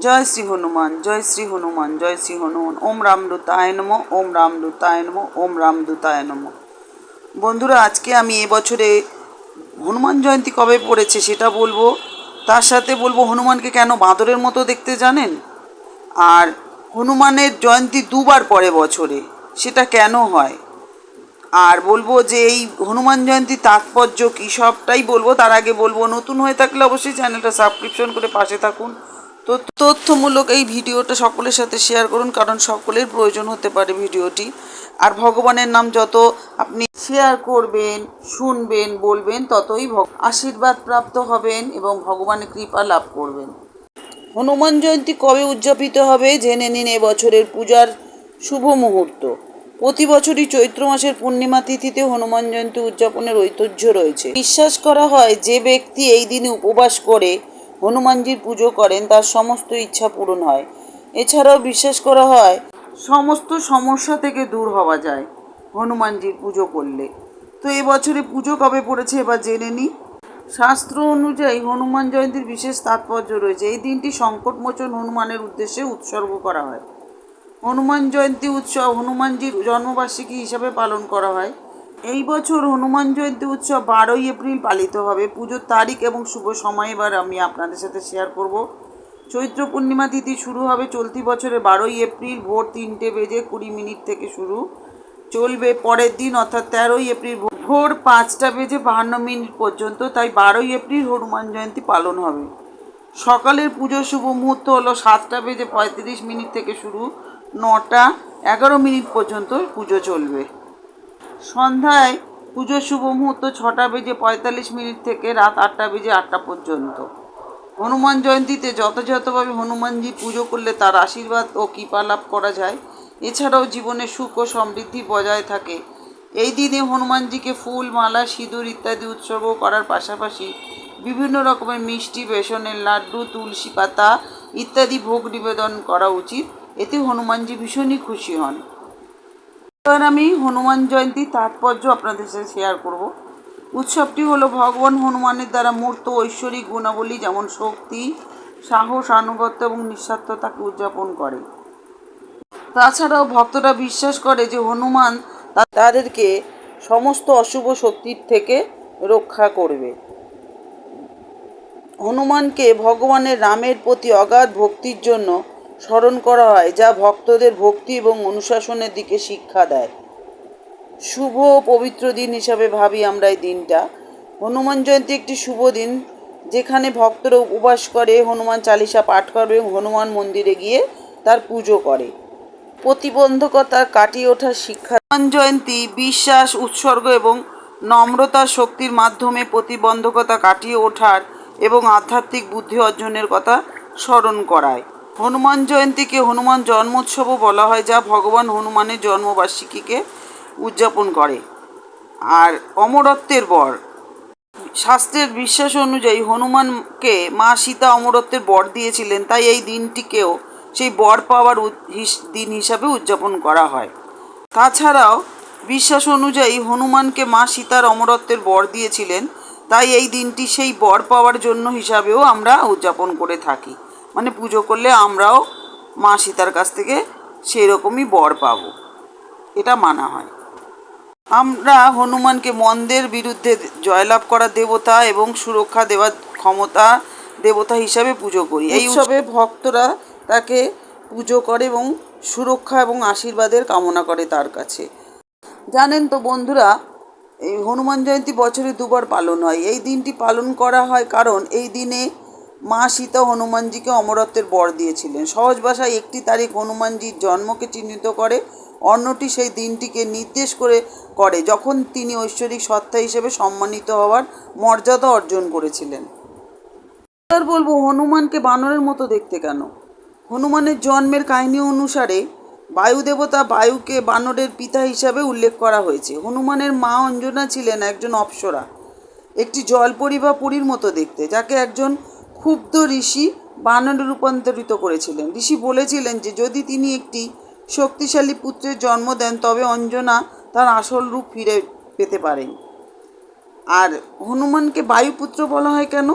জয় শ্রী হনুমান, জয় শ্রী হনুমান, জয় শ্রী হনুমান। ওম রাম রামদূতায় নম, ওম রাম রামদূতায় নম, ওম রাম রামদূতায় নম। বন্ধুরা, আজকে আমি এবছরে হনুমান জয়ন্তী কবে পড়েছে সেটা বলব। তার সাথে বলব, হনুমানকে কেন বাঁদরের মতো দেখতে জানেন? আর হনুমানের জয়ন্তী দুবার পরে বছরে, সেটা কেন হয়? আর বলব যে এই হনুমান জয়ন্তী তাৎপর্য কী সবটাই বলব। তার আগে বলব, নতুন হয়ে থাকলে অবশ্যই চ্যানেলটা সাবস্ক্রিপশন করে পাশে থাকুন। তথ্যমূলক এই ভিডিওটা সকলের সাথে শেয়ার করুন, কারণ সকলের প্রয়োজন হতে পারে ভিডিওটি। আর ভগবানের নাম যত আপনি শেয়ার করবেন, শুনবেন, বলবেন, ততই আশীর্বাদ প্রাপ্ত হবেন এবং ভগবানের কৃপা লাভ করবেন। হনুমান জয়ন্তী কবে উদযাপিত হবে জেনে নিন এবছরের পূজার শুভ মুহূর্ত। প্রতি বছরই চৈত্র মাসের পূর্ণিমা তিথিতে হনুমান জয়ন্তী উদযাপনের ঐতিহ্য রয়েছে। বিশ্বাস করা হয় যে ব্যক্তি এই দিনে উপবাস করে হনুমানজির পুজো করেন, তার সমস্ত ইচ্ছা পূরণ হয়। এছাড়াও বিশ্বাস করা হয়, সমস্ত সমস্যা থেকে দূর হওয়া যায় হনুমানজির পুজো করলে। তো এবছরে পুজো কবে পড়েছে এবার জেনে নিই শাস্ত্র অনুযায়ী হনুমান জয়ন্তীর বিশেষ তাৎপর্য রয়েছে। এই দিনটি সংকটমোচন হনুমানের উদ্দেশ্যে উৎসর্গ করা হয়। হনুমান জয়ন্তী উৎসব হনুমানজির জন্মবার্ষিকী হিসাবে পালন করা হয়। এই বছর হনুমান জয়ন্তী উৎসব বারোই এপ্রিল পালিত হবে। পুজোর তারিখ এবং শুভ সময় এবার আমি আপনাদের সাথে শেয়ার করব। চৈত্র পূর্ণিমা তিথি শুরু হবে চলতি বছরের বারোই এপ্রিল ভোর তিনটে বেজে কুড়ি মিনিট থেকে শুরু। চলবে পরের দিন, অর্থাৎ তেরোই এপ্রিল ভোর পাঁচটা বেজে বাহান্ন মিনিট পর্যন্ত, তাই বারোই এপ্রিল হনুমান জয়ন্তী পালন হবে। সকালের পুজোর শুভ মুহূর্ত হলো সাতটা বেজে পঁয়ত্রিশ মিনিট থেকে শুরু। নটা এগারো মিনিট পর্যন্ত পুজো চলবে। সন্ধ্যায় পুজোর শুভ মুহূর্ত ছটা বেজে পঁয়তাল্লিশ মিনিট থেকে রাত আটটা বেজে আটটা পর্যন্ত। হনুমান জয়ন্তীতে যথাযথভাবে হনুমানজি পুজো করলে তার আশীর্বাদ ও কৃপা লাভ করা যায়। এছাড়াও জীবনে সুখ ও সমৃদ্ধি বজায় থাকে। এই দিনে হনুমানজিকে ফুল, মালা, সিঁদুর ইত্যাদি উৎসর্গ করার পাশাপাশি বিভিন্ন রকমের মিষ্টি, বেসনের লাড্ডু, তুলসী পাতা ইত্যাদি ভোগ নিবেদন করা উচিত। এতে হনুমানজি ভীষণই খুশি হন। এবার আমি হনুমান জয়ন্তী তাৎপর্য আপনাদের সাথে শেয়ার করব। উৎসবটি হলো ভগবান হনুমানের দ্বারা মূর্ত, ঐশ্বরিক গুণাবলী যেমন শক্তি, সাহস, আনুগত্য এবং নিঃস্বার্থতাকে উদযাপন করে। তাছাড়াও ভক্তরা বিশ্বাস করে যে হনুমান তাদেরকে সমস্ত অশুভ শক্তির থেকে রক্ষা করবে। হনুমানকে ভগবানের রামের প্রতি অগাধ ভক্তির জন্য স্মরণ করা হয়, যা ভক্তদের ভক্তি এবং অনুশাসনের দিকে শিক্ষা দেয়। শুভ পবিত্র দিন হিসাবে ভাবি আমরা এই দিনটা। হনুমান জয়ন্তী একটি শুভ দিন, যেখানে ভক্তরা উপবাস করে, হনুমান চালিসা পাঠ করবে এবং হনুমান মন্দিরে গিয়ে তার পুজো করে। প্রতিবন্ধকতা কাটিয়ে ওঠার শিক্ষা হনুমান জয়ন্তী বিশ্বাস, উৎসর্গ এবং নম্রতার শক্তির মাধ্যমে প্রতিবন্ধকতা কাটিয়ে ওঠার এবং আধ্যাত্মিক বুদ্ধি অর্জনের কথা স্মরণ করায়। হনুমান জয়ন্তীকে হনুমান জন্মোৎসবও বলা হয়, যা ভগবান হনুমানের জন্মবার্ষিকীকে উদযাপন করে। আর অমরত্বের বর, শাস্ত্রের বিশ্বাস অনুযায়ী হনুমানকে মা সীতা অমরত্বের বর দিয়েছিলেন, তাই এই দিনটিকেও সেই বর পাওয়ার দিন হিসাবে উদযাপন করা হয়। তাছাড়াও বিশ্বাস অনুযায়ী হনুমানকে মা সীতার অমরত্বের বর দিয়েছিলেন, তাই এই দিনটি সেই বর পাওয়ার জন্য হিসাবেও আমরা উদযাপন করে থাকি। মানে পুজো করলে আমরাও মা সীতার কাছ থেকে সেই রকমই বর পাবো। এটা মানা হয়। আমরা হনুমানকে মন্দের বিরুদ্ধে জয়লাভ করা দেবতা এবং সুরক্ষা দেওয়ার ক্ষমতা দেবতা হিসাবে পুজো করি। এই উৎসবে ভক্তরা তাকে পুজো করে এবং সুরক্ষা এবং আশীর্বাদের কামনা করে তার কাছে। জানেন তো বন্ধুরা এই হনুমান জয়ন্তী বছরে দুবার পালন হয়। এই দিনটি পালন করা হয় কারণ এই দিনে মা সীতা হনুমানজিকে অমরত্বের বর দিয়েছিলেন। সহজ ভাষায় একটি তারিখ হনুমানজির জন্মকে চিহ্নিত করে, অন্যটি সেই দিনটিকে নির্দেশ করে করে যখন তিনি ঐশ্বরিক সত্তা হিসেবে সম্মানিত হওয়ার মর্যাদা অর্জন করেছিলেন। এবার বলব, হনুমানকে বানরের মতো দেখতে কেন? হনুমানের জন্মের কাহিনী অনুসারে বায়ু দেবতা বায়ুকে বানরের পিতা হিসাবে উল্লেখ করা হয়েছে। হনুমানের মা অঞ্জনা ছিলেন একজন অপ্সরা, একটি জলপরি বা পুরীর মতো দেখতে, যাকে একজন ক্ষুব্ধ ঋষি বানরে রূপান্তরিত করেছিলেন। ঋষি বলেছিলেন যে, যদি তিনি একটি শক্তিশালী পুত্রের জন্ম দেন, তবে অঞ্জনা তার আসল রূপ ফিরে পেতে পারেন। আর হনুমানকে বায়ুপুত্র বলা হয় কেন?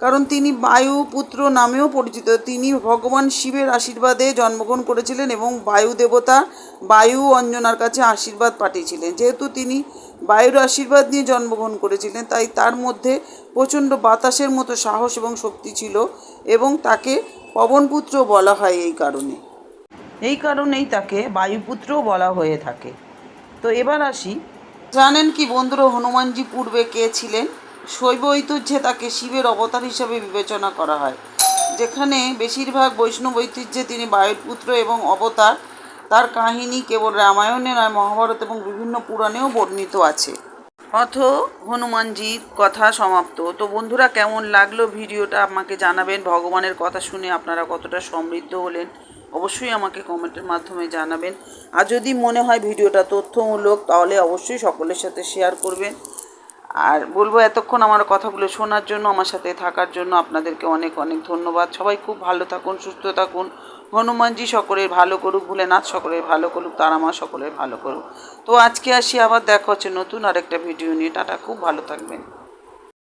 কারণ তিনি বায়ু পুত্র নামেও পরিচিত। তিনি ভগবান শিবের আশীর্বাদে জন্মগ্রহণ করেছিলেন এবং বায়ু দেবতা বায়ু অঞ্জনার কাছে আশীর্বাদ পাঠিয়েছিলেন। যেহেতু তিনি বায়ুর আশীর্বাদ নিয়ে জন্মগ্রহণ করেছিলেন, তাই তার মধ্যে প্রচণ্ড বাতাসের মতো সাহস এবং শক্তি ছিল এবং তাকে পবনপুত্র বলা হয় এই কারণে। এই কারণেই তাকে বায়ুপুত্রও বলা হয়ে থাকে। তো এবার আসি। জানেন কি বন্ধুরা, হনুমানজি পূর্বে কে ছিলেন? শৈব ঐতিহ্যে তাকে শিবের অবতার হিসাবে বিবেচনা করা হয়। যেখানে বেশিরভাগ বৈষ্ণব ঐতিহ্যে তিনি বায়ুর পুত্র এবং অবতার। তার কাহিনী কেবল রামায়ণে নয়, মহাভারত এবং বিভিন্ন পুরাণেও বর্ণিত আছে। অথ হনুমানজির কথা সমাপ্ত। তো বন্ধুরা, কেমন লাগল ভিডিওটা আমাকে জানাবেন? ভগবানের কথা শুনে আপনারা কতটা সমৃদ্ধ হলেন? অবশ্যই আমাকে কমেন্টের মাধ্যমে জানাবেন। আর যদি মনে হয় ভিডিওটা তথ্যমূলক, তাহলে অবশ্যই সকলের সাথে শেয়ার করবেন। আর বলব এতক্ষণ আমার কথাগুলো শোনার জন্য, আমার সাথে থাকার জন্য আপনাদেরকে অনেক অনেক ধন্যবাদ। সবাই খুব ভালো থাকুন, সুস্থ থাকুন। হনুমানজি সকলের ভালো করুক, ভোলেনাথ সকলের ভালো করুক, তারামা সকলের ভালো করুক। তো আজকে আসি, আবার দেখা হচ্ছে নতুন আরেকটা ভিডিও নিয়ে। টাটা, খুব ভালো থাকবেন।